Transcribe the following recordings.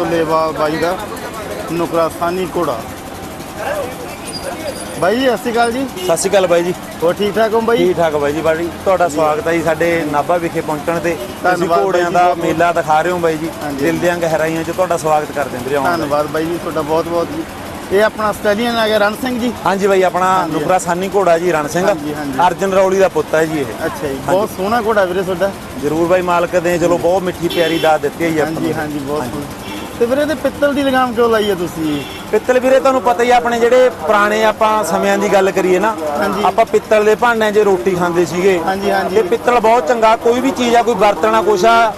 ਲੇਵਾ ਬਾਈ ਦਾ ਨੁਕਰਾ ਸਾਨੀ ਘੋੜਾ। ਬਾਈ ਜੀ ਸਤਿ ਸ਼੍ਰੀ ਅਕਾਲ ਜੀ। ਸਤਿ ਸ਼੍ਰੀ ਅਕਾਲ ਬਾਈ ਜੀ। ਹੋਰ ਠੀਕ ਠਾਕ ਹੋ ਬਾਈ? ਠੀਕ ਠਾਕ ਬਾਈ ਜੀ ਬਾਈ ਤੁਹਾਡਾ ਸਵਾਗਤ ਹੈ ਜੀ ਸਾਡੇ ਨਾਭਾ ਵਿਖੇ ਪਹੁੰਚਣ ਤੇ। ਤੁਸੀਂ ਘੋੜਿਆਂ ਦਾ ਮੇਲਾ ਦਿਖਾ ਰਹੇ ਹੋ ਬਾਈ ਜੀ। ਦਿਲ ਦੀਆਂ ਗਹਿਰਾਈਆਂ 'ਚ ਤੁਹਾਡਾ ਸਵਾਗਤ ਕਰਦੇ ਹਾਂ ਵੀਰੇ। ਧੰਨਵਾਦ ਬਾਈ ਜੀ ਤੁਹਾਡਾ ਬਹੁਤ ਬਹੁਤ ਜੀ। ਇਹ ਆਪਣਾ ਆਸਟ੍ਰੇਲੀਅਨ ਆ ਗਿਆ ਰਣ ਸਿੰਘ ਜੀ। ਹਾਂਜੀ ਬਾਈ ਆਪਣਾ ਨੁਕਰਾ ਸਾਨੀ ਘੋੜਾ ਜੀ ਰਣ ਸਿੰਘ। ਅਰਜਨ ਰੌਲੀ ਦਾ ਪੁੱਤ ਹੈ ਜੀ ਇਹ। ਅੱਛਾ ਜੀ ਬਹੁਤ ਸੋਹਣਾ ਘੋੜਾ ਵੀਰੇ ਤੁਹਾਡਾ। ਜਰੂਰ ਬਾਈ ਮਾਲਕ ਦੇ ਚਲੋ ਬਹੁਤ ਮਿੱਠੀ ਪਿਆਰੀ ਦਾਤ ਦਿੱਤੀ ਹੈ ਜੀ ਹਾਂਜੀ। ਹਾਂਜੀ ਬਹੁਤ ਸੋਹਣਾ। ਤੇ ਵੀਰੇ ਇਹਦੇ ਪਿੱਤਲ ਦੀ ਲਗਾਮ ਕਿਉਂ ਲਾਈ ਹੈ ਤੁਸੀਂ? ਪਿੱਤਲ ਵੀਰੇ ਤੁਹਾਨੂੰ ਪਤਾ ਹੀ ਆ ਆਪਣੇ ਜਿਹੜੇ ਪੁਰਾਣੇ ਆਪਾਂ ਸਮਿਆਂ ਦੀ ਗੱਲ ਕਰੀਏ ਨਾ। ਆਪਾਂ ਪਿੱਤਲ ਦੇ ਭਾਂਡਿਆਂ 'ਚ ਰੋਟੀ ਖਾਂਦੇ ਸੀਗੇ। ਤੇ ਪਿੱਤਲ ਬਹੁਤ ਚੰਗਾ ਕੋਈ ਵੀ ਚੀਜ਼ ਆ ਕੋਈ ਵਰਤਣਾ ਕੁਛ ਆ।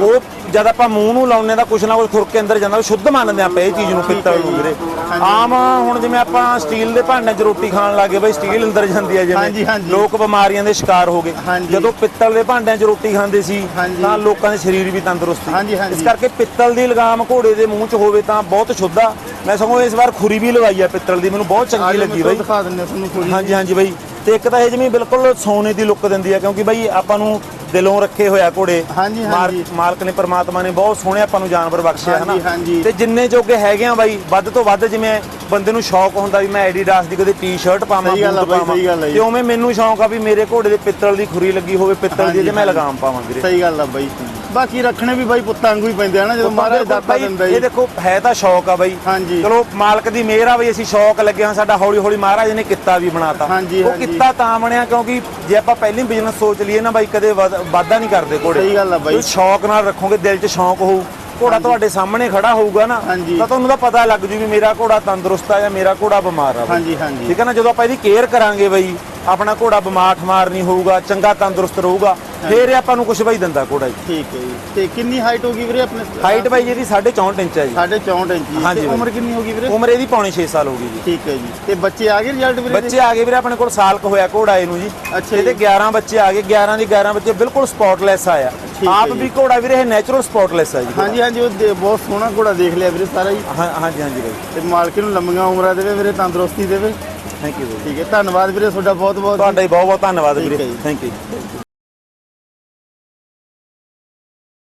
ਉਹ ਜਦ ਆਪਾਂ ਮੂੰਹ ਨੂੰ ਲਾਉਨੇ ਦਾ ਕੁਛ ਨਾ ਕੁਛ ਖੁਰ ਕੇ ਅੰਦਰ ਜਾਂਦਾ ਉਹ ਸ਼ੁੱਧ ਮੰਨਦੇ ਆਪਾਂ ਇਹ ਚੀਜ਼ ਨੂੰ ਪਿੱਤਲ ਨੂੰ ਵੀਰੇ। ਆਮ ਹੁਣ ਜਿਵੇਂ ਆਪਾਂ ਸਟੀਲ ਦੇ ਭਾਂਡਿਆਂ 'ਚ ਰੋਟੀ ਖਾਣ ਲੱਗੇ ਬਈ ਸਟੀਲ ਅੰਦਰ ਜਾਂਦੀ ਹਾਂਜੀ, ਜਿਵੇਂ। ਲੋਕ ਬਿਮਾਰੀਆਂ ਦੇ ਸ਼ਿਕਾਰ ਹੋ ਗਏ। ਜਦੋਂ ਪਿੱਤਲ ਦੇ ਭਾਂਡਿਆਂ 'ਚ ਰੋਟੀ ਖਾਂਦੇ ਸੀ। ਤਾਂ ਲੋਕਾਂ ਦੇ ਸਰੀਰ ਵੀ ਤੰਦਰੁਸਤ ਸੀ। ਇਸ ਕਰਕੇ ਪਿੱਤਲ ਦੀ ਲਗਾਮ ਘੋੜੇ ਦੇ ਮੂੰਹ 'ਚ ਹੋਵੇ ਤਾਂ ਬਹੁਤ ਸ਼ੁੱਧ ਆ ਮੈਂ ਸਗੋਂ ਇਸ ਵਾਰ ਖੁਰੀ ਵੀ ਲਵਾਈ ਆ ਪਿੱਤਲ ਦੀ ਮੈਨੂੰ ਬਹੁਤ ਚੰਗੀ ਲੱਗੀ ਬਈ ਦਿਖਾ ਦਿੰਦੇ ਹਾਂ ਤੁਹਾਨੂੰ ਥੋੜੀ ਹਾਂਜੀ ਹਾਂਜੀ ਬਾਈ ਤੇ ਇੱਕ ਤਾਂ ਇਹ ਜਿਵੇਂ ਬਿਲਕੁਲ ਸੋਨੇ ਦੀ ਲੁੱਕ ਦਿੰਦੀ ਆ ਕਿਉਂਕਿ ਬਾਈ ਆਪਾਂ ਨੂੰ ਦਿਲੋਂ ਰੱਖੇ ਹੋਇਆ ਘੋੜੇ ਹਾਂਜੀ, ਮਾਰ- ਹਾਂਜੀ। ਮਾਲਕ ਨੇ ਪ੍ਰਮਾਤਮਾ ਨੇ ਬਹੁਤ ਸੋਹਣੇ ਆਪਾਂ ਨੂੰ ਜਾਨਵਰ ਬਖਸ਼ਿਆ ਹਾਂਜੀ, ਹਨਾ ਹਾਂਜੀ। ਤੇ ਜਿੰਨੇ ਜੋਗੇ ਹੈਗੇ ਆ ਬਾਈ ਵੱਧ ਤੋਂ ਵੱਧ ਜਿਵੇਂ ਬੰਦੇ ਨੂੰ ਸ਼ੌਕ ਹੁੰਦਾ ਵੀ ਮੈਂ ਐਡੀਡਾਸ ਦੀ ਕਦੇ ਟੀ-ਸ਼ਰਟ ਪਾਵਾਂ ਸਹੀ ਗੱਲ ਆ ਬੂਟ ਬਾਈ, ਪਾਵਾਂ ਸਹੀ ਗੱਲ ਆ ਜੀ। ਤੇ ਉਵੇਂ ਮੈਨੂੰ ਸ਼ੌਕ ਆ ਵੀ ਮੇਰੇ ਘੋੜੇ ਦੇ ਪਿੱਤਲ ਦੀ ਖੁਰੀ ਲੱਗੀ ਹੋਵੇ ਪਿੱਤਲ ਦੀ ਹਾਂਜੀ, ਜੇ ਮੈਂ ਹਾਂਜੀ। ਲਗਾਮ ਪਾਵਾਂ ਵੀਰੇ ਸਹੀ ਗੱਲ ਆ ਬਾਈ ਬਾਕੀ ਰੱਖਣੇ ਵੀ ਬਾਈ ਪੁੱਤਾਂ ਵਾਂਗੂ ਹੀ ਪੈਂਦੇ ਆ ਨਾ ਜਦੋਂ ਮਹਾਰਾਜ ਦਾਤਾ ਦਿੰਦਾ ਇਹ ਜੀ ਦੇਖੋ ਹੈ ਤਾਂ ਸ਼ੌਕ ਆ ਬਾਈ ਹਾਂਜੀ। ਚਲੋ ਮਾਲਕ ਦੀ ਮਿਹਰ ਆ ਬਈ ਅਸੀਂ ਸ਼ੌਕ ਲੱਗੇ ਹਾਂ ਸਾਡਾ ਹੌਲੀ ਹੌਲੀ ਮਹਾਰਾਜ ਨੇ ਕਿੱਤਾ ਵੀ ਬਣਾਤਾ ਹਾਂਜੀ, ਉਹ ਹਾਂਜੀ। ਕਿੱਤਾ ਤਾਂ ਬਣਿਆ ਕਿਉਂਕਿ ਜੇ ਆਪਾਂ ਪਹਿਲੀ ਬਿਜ਼ਨਸ ਸੋਚ ਲਈਏ ਨਾ ਬਾਈ ਕਦੇ ਵਾਧ- ਵਾਧਾ ਨਹੀਂ ਕਰਦੇ ਘੋੜੇ ਸਹੀ ਗੱਲ ਆ ਬਾਈ। ਤੁਸੀਂ ਸ਼ੌਕ ਨਾਲ ਰੱਖੋਗੇ ਦਿਲ 'ਚ ਸ਼ੌਕ ਹੋਊ ਘੋੜਾ ਤੁਹਾਡੇ ਸਾਹਮਣੇ ਖੜਾ ਹੋਊਗਾ ਨਾ ਹਾਂਜੀ। ਤਾਂ ਤੁਹਾਨੂੰ ਤਾਂ ਪਤਾ ਲੱਗ ਜੂ ਵੀ ਮੇਰਾ ਘੋੜਾ ਤੰਦਰੁਸਤ ਆ ਜਾਂ ਮੇਰਾ ਘੋੜਾ ਬਿਮਾਰ ਆ ਬਾਈ। ਹਾਂਜੀ ਹਾਂਜੀ ਠੀਕ ਹੈ ਨਾ ਜਦੋਂ ਆਪਾਂ ਇਹਦੀ ਕੇਅਰ ਕਰਾਂਗੇ ਬਈ ਆਪਣਾ ਘੋੜਾ ਬਿਮਾਰ ਠਮਾਰ ਨਹੀਂ ਹੋਊਗਾ ਚੰਗਾ ਤੰਦਰੁਸਤ ਰਹੂਗਾ ਫੇਰ ਇਹ ਆਪਾਂ ਨੂੰ ਕੁਝ ਬਈ ਦਿੰਦਾ ਘੋੜਾ ਜੀ। ਠੀਕ ਹੈ ਜੀ। ਤੇ ਕਿੰਨੀ ਹਾਈਟ ਹੋਗੀ ਵੀਰੇ ਆਪਣੇ ਹਾਈਟ ਬਾਈ ਇਹਦੀ 64 ਇੰਚ ਹੈ ਜੀ। ਸਾਢੇ 64 ਇੰਚ ਜੀ। ਤੇ। ਉਮਰ ਕਿੰਨੀ ਹੋਗੀ ਵੀਰੇ? ਉਮਰ ਇਹਦੀ ਪੌਣੇ 6 ਸਾਲ ਹੋ ਗਈ ਜੀ। ਠੀਕ ਹੈ ਜੀ। ਤੇ ਬੱਚੇ ਆ ਗਏ ਰਿਜ਼ਲਟ ਵੀਰੇ ਬੱਚੇ ਆ ਗਏ ਵੀਰੇ ਆਪਣੇ ਕੋਲ ਸਾਲ ਕ ਹੋਇਆ ਘੋੜਾ ਇਹਨੂੰ ਜੀ। ਅੱਛਾ ਇਹਦੇ ਜੀ। 11 ਬੱਚੇ ਆ ਗਏ 11 ਦੀ 11 ਬੱਚੇ ਬਿਲਕੁਲ ਸਪੌਟਲੈਸ ਆਇਆ। ਆਪ ਜੀ। ਵੀ ਘੋੜਾ ਵੀਰੇ ਇਹ ਨੈਚੁਰਲ ਸਪੌਟਲੈਸ ਆ ਜੀ। ਹਾਂਜੀ ਹਾਂਜੀ ਉਹ ਬਹੁਤ ਸੋਹਣਾ ਘੋੜਾ ਦੇਖ ਲਿਆ ਵੀਰੇ ਸਾਰਾ ਹਾਂ ਹਾਂਜੀ ਹਾਂਜੀ ਬਾਈ। ਤੇ ਮਾਲਕ ਨੂੰ ਲੰਮੀਆਂ ਉਮਰਾਂ ਦੇਵੇ ਵੀਰੇ ਤੰਦਰੁਸਤੀ ਦੇਵੇ। ਥੈਂਕ ਯੂ ਠੀਕ ਹੈ ਧੰਨਵਾਦ ਵੀਰੇ ਤੁਹਾਡਾ ਬਹੁਤ ਬਹੁਤ ਤੁਹਾਡਾ ਹੀ ਬਹੁਤ ਬਹੁਤ ਧੰਨਵਾਦ ਵੀਰੇ। Thank you